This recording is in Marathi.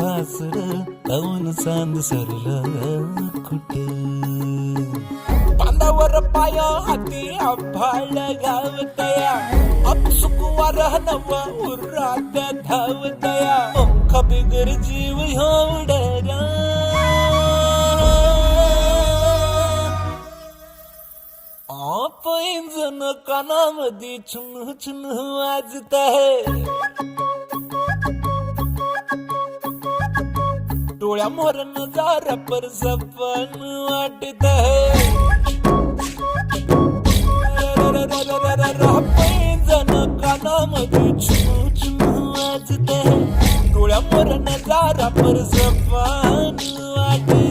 सासर काऊन चांद सरलं कुठे? बांधावर पाया हाती आभाळ गावतया. अपसुकुवार नव उरात धावतया. पंख बिगर जीव होडरा. आप इंजन कानामध्ये चुन चुन वाजत आहे डोळ्या मोर नजारा पर सपन वाटत है. जन कानामध्ये चुनू छू वाजत डोळ्या मोर नजारा पर सपन वाटत